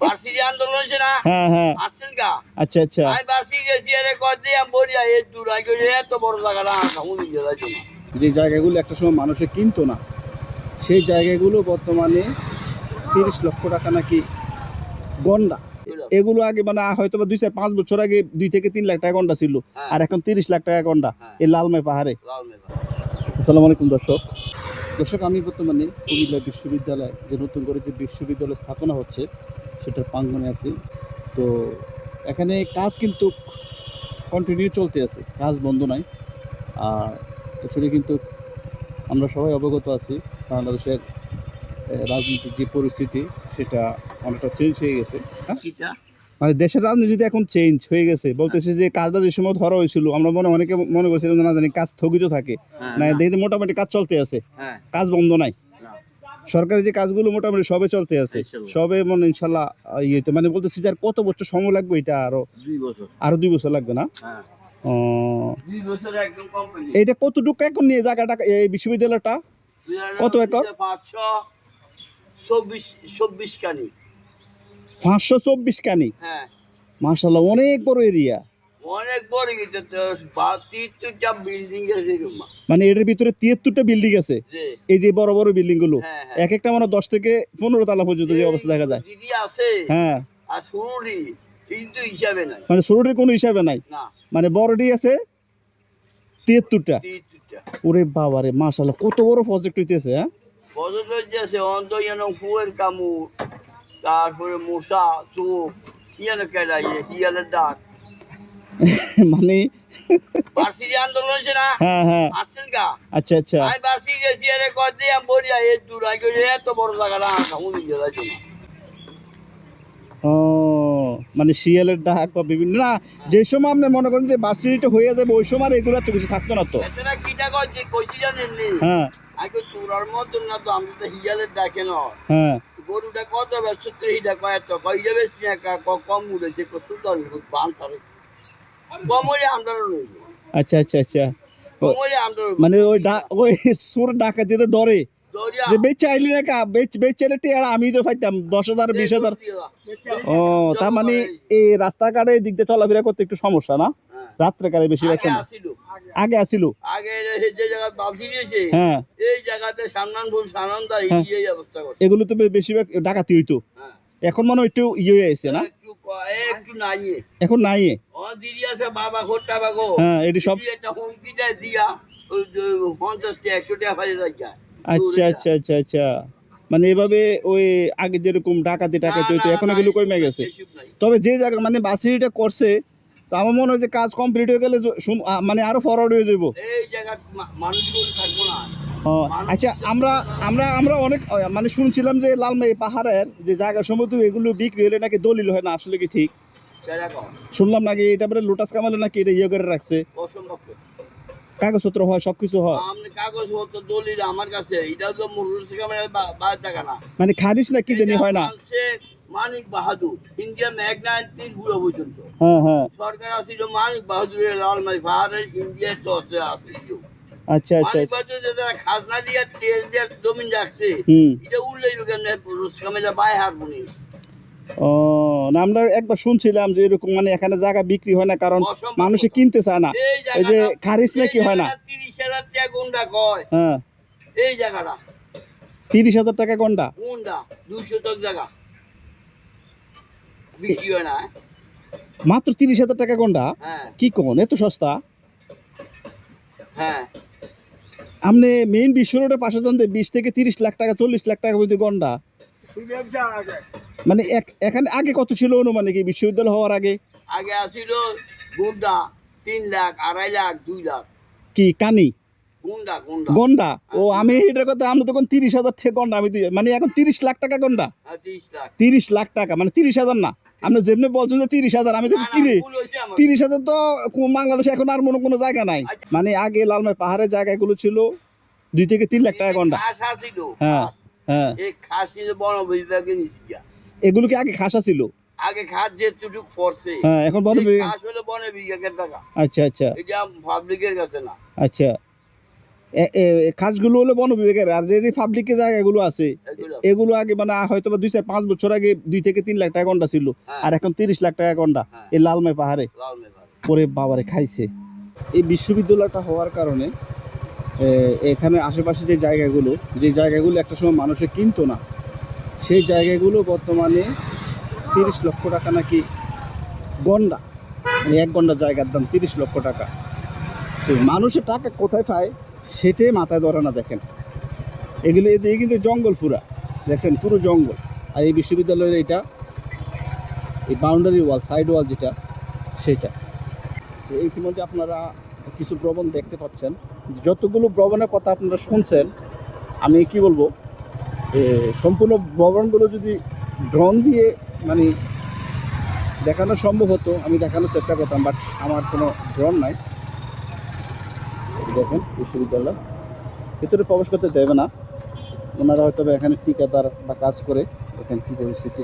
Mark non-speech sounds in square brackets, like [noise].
বার্ষিক আন্দোলন হয়েছে না? হ্যাঁ হ্যাঁ। আসছেন আচ্ছা আচ্ছা। আমি বার্ষিক গেছি আরে কদি আমি বলি এ দূর আই করে এত বড় জায়গা না উনি জেলার যে জায়গাগুলো একটা সময় মানুষে কিনতো না সেই জায়গাগুলো বর্তমানে তিরিশ লক্ষ টাকা নাকি গন্ডা। এগুলো আগে মানে হয়তো বা দুই চার পাঁচ বছর আগে দুই থেকে তিন লাখ টাকা গন্ডা ছিল হ্যাঁ। আর এখন তিরিশ লাখ টাকা গন্ডা। এই লালমাই পাহাড়ে। আসসালামু আলাইকুম দর্শক। দর্শক আমি বর্তমানে কুমিল্লা বিশ্ববিদ্যালয় যে নতুন করে যে বিশ্ববিদ্যালয় স্থাপনা হচ্ছে সেটার প্রাঙ্গনে আছি। তো এখানে কাজ কিন্তু কন্টিনিউ চলতে আছে কাজ বন্ধ নাই। আর এখানে কিন্তু আমরা সবাই অবগত আছি বাংলাদেশের রাজনৈতিক যে পরিস্থিতি সেটা অনেকটা চেঞ্জ হয়ে গেছে। মানে দেশের রাজনীতি এখন চেঞ্জ হয়ে গেছে। বলতেছে যে কাজটা যে সময় ধরা হয়েছিল আমরা মনে অনেকে মনে করছিলাম না জানি কাজ স্থগিত থাকে। হ্যাঁ, না না, দেখতে মোটামুটি কাজ চলতে আছে। হ্যাঁ, কাজ বন্ধ নাই। সরকারি যে কাজগুলো মোটামুটি সবে চলতে আছে। সবে মনে ইনশাল্লাহ ইয়ে তো মানে বলতেছি যে আর কত বছর সময় লাগবে এটা আরও? দুই বছর। আরও দুই বছর লাগবে না? হ্যাঁ। এইটা কতটুকু এখন নিয়ে জায়গাটা এই বিশ্ববিদ্যালয়টা? কত একর? পাঁচশো চব্বিশ চব্বিশ কানি পাঁচশো চব্বিশ কানি হ্যাঁ। মার্শাল্লাহ অনেক বড় এরিয়া অনেক বড় বিল্ডিং আছে মানে এটার ভিতরে তিয়াত্তরটা বিল্ডিং আছে। এই যে বড় বড় বিল্ডিংগুলো হ্যাঁ হ্যাঁ। এক একটা মানে দশ থেকে পনেরো তালা পর্যন্ত যে অবস্থা দেখা যায়। দিদি আছে হ্যাঁ। আর শুরুরি কিন্তু হিসাবে নাই। মানে ষোলোটির কোনো হিসাবে নাই। মানে বড়টি আছে তিয়াত্তরটা। ওরে বাবারে মার্শাল্লাহ কত বড় প্রজেক্ট হইতেছে হ্যাঁ? বছর আছে অন্ত যেন ফুয়ের কামড় তারপরে মশা চোখ ইয়ান কেডাই ইয়ানের ডাক [laughs] মানে? আন্দোলন হয়েছে না? হ্যাঁ হ্যাঁ। আসছেন কা আচ্ছা আচ্ছা। আমি গেছি আরে আমি বলি এ দূর করে এত বড় জায়গা না উনি জেলার জন্য ও মানে শিয়ালের ডাক বা বিভিন্ন না যে সময় আপনি মনে করেন যে বার্ষিকটা হয়ে যাবে ওই সময় এগুলো তো কিছু থাকতো না তো। কিটা করছে কইছি জানেন নি? হ্যাঁ। আগে তোরার মতন না তো আমি তো হিয়ালের ডাকে নয় হ্যাঁ। গরুটা কত ব্যস্ত হিটা কয় তো কইলে বেশ না কা ক- কম উড়েছে সুন্দর বান নইল আচ্ছা আচ্ছা আচ্ছা। মানে ওই ওই সুর ডাকা দিতে ধরে যে বেচ চাইলি না কা বেচ আমি তো পাইতাম দশ হাজার বিশ হাজার। ও তার মানে এই রাস্তাঘাটে দিক দিয়ে চলাফেরা করতে একটু সমস্যা না? হ্যাঁ। রাত্রে কালে বেশিরভাগ আগে সময় আগে আসিল। আগে যে জায়গা হ্যাঁ। এই জায়গাতে সামনান ভুল সানন্দা হ্যাঁ। এই অবস্থা এগুলো তো বেশিরভাগ ডাকাতি হইতো। এখন মনে হয় একটু ইয়ে হয়ে আছে না? একটু নাই এখন নাই ও দিদি আছে বাবা ঘোরটা বাগো হ্যাঁ এটি সব একটা হুমকি দেয় দিয়া ওই যে পঞ্চাশ টাকা একশো টাকা ফাইলে যায় আচ্ছা আচ্ছা আচ্ছা আচ্ছা। মানে এভাবে ওই আগে যেরকম ডাকাতি টাকাতি হইতো এখন এগুলো কমে গেছে? তবে যে জায়গা মানে বাসিটা করছে তো আমার মনে হয় যে কাজ কমপ্লিট হয়ে গেলে মানে আরও ফরওয়ার্ড হয়ে যাব এই জায়গা মানুষগুলো থাকব না। আচ্ছা আমরা আমরা আমরা অনেক মানে শুনছিলাম যে লালমাই পাহাড়ের যে জায়গা সমুদ্র এগুলো বিক্রি হলে নাকি দলিল হয় না আসলে কি ঠিক? শুনলাম নাকি এটা পরে লোটাস কামালে নাকি এটা ইয়ে করে রাখছে। কাগজপত্র হয় সবকিছু হয়। দলিল আমার কাছে এটা তো বাইর না। মানে খারিজ না কি জানি হয় না। মানিক বাহাদুর ইন্ডিয়া ম্যাগনাইন ত্রিপুরা পর্যন্ত। হ্যাঁ হ্যাঁ। সরকার আসছিল মানিক বাহাদুরের লালমাই পাহাড়ের ইন্ডিয়ার চর্চে আসছিল আচ্ছা আচ্ছা মানিক বাহাদুর যে তারা খাজনা দিয়ে তেল দিয়ে জমিন রাখছে। এটা উল্লেখ কেন পুরুষ বাই হারবনি ও না আমরা একবার শুনছিলাম যে এরকম মানে এখানে জায়গা বিক্রি হয় না কারণ মানুষে কিনতে চায় না। এই যে খারিজ নাকি হয় না? তিরিশ হাজার টাকা গুন্ডা কয়? হ্যাঁ। এই জায়গাটা। তিরিশ হাজার টাকা গন্ডা? গুন্ডা দুশো তক জায়গা। বিক্রি হয় না মাত্র তিরিশ হাজার টাকা গন্ডা? হ্যাঁ। কি কোন? এত সস্তা হ্যাঁ আপনি মেইন বিশ্ব রোডের পাশে জানতে বিশ থেকে তিরিশ লাখ টাকা চল্লিশ লাখ টাকা পর্যন্ত গন্ডা। মানে এখানে আগে কত ছিল অনুমানিক? কি বিশ্ববিদ্যালয় হওয়ার আগে? আগে আসিল গুন্ডা তিন লাখ আড়াই লাখ দুই লাখ। কি কানি? গুন্ডা ও আমি এটার কথা আমরা তখন তিরিশ হাজার থেকে গন্ডা আমি মানে এখন তিরিশ লাখ টাকা গন্ডা। তিরিশ তিরিশ লাখ টাকা মানে তিরিশ হাজার না। আপনি যেমনি বলছেন যে তিরিশ হাজার আমি তো কিরে। তিরিশ হাজার তো বাংলাদেশে এখন আর মনে কোনো জায়গা নাই। আচ্ছা। মানে আগে লালমাই পাহাড়ের জায়গাগুলো ছিল দুই থেকে তিন লাখ টাকা ঘণ্টা হ্যাঁ। হ্যাঁ। এই খাস কিন্তু বন বিভাগে নিছি যা। এগুলো কি আগে খাসা ছিল? আগে খাস যে টুটুক পড়ছে। হ্যাঁ এখন বড় এই খাস হলো বনে বিঘাকের টাকা। আচ্ছা আচ্ছা। এটা পাবলিকের কাছে না। আচ্ছা। এ- এ- এ কাজগুলো হলো বন বিভাগের আর যে পাবলিকের জায়গাগুলো আছে এগুলো? আগে মানে হয়তো দুই চার পাঁচ বছর আগে দুই থেকে তিন লাখ টাকা গন্ডা ছিল হ্যাঁ। আর এখন তিরিশ লাখ টাকা গন্ডা হ্যাঁ। এই লালমাই পাহাড়ে। পরে বাবারে খাইছে। এই বিশ্ববিদ্যালয়টা হওয়ার কারণে এখানে আশেপাশে যে জায়গাগুলো যে জায়গাগুলো একটা সময় মানুষে কিনতো না সেই জায়গাগুলো বর্তমানে তিরিশ লক্ষ টাকা নাকি গন্ডা মানে এক গন্ডা জায়গার দাম তিরিশ লক্ষ টাকা। তো মানুষের টাকা কোথায় পায়? সেটাই মাথায় ধরে না দেখেন। এগুলো এদিকে কিন্তু জঙ্গল পুরা। দেখছেন? পুরো জঙ্গল। আর এই বিশ্ববিদ্যালয়ের এটা এই বাউন্ডারি ওয়াল সাইড ওয়াল যেটা, সেটা। ইতিমধ্যে আপনারা কিছু ভ্রমণ দেখতে পাচ্ছেন। যতগুলো ভ্রমণের কথা আপনারা শুনছেন, আমি কি বলব? সম্পূর্ণ ভ্রমণগুলো যদি ড্রোন দিয়ে মানে দেখানো সম্ভব হতো, আমি দেখানোর চেষ্টা করতাম, বাট আমার কোনো ড্রোন নাই। দেখেন, বিশ্ববিদ্যালয়। ভিতরে প্রবেশ করতে দেবে না। ওনারা হয়তো এখানে টিকাদার বা কাজ করে এখানে কী পরিস্থিতি।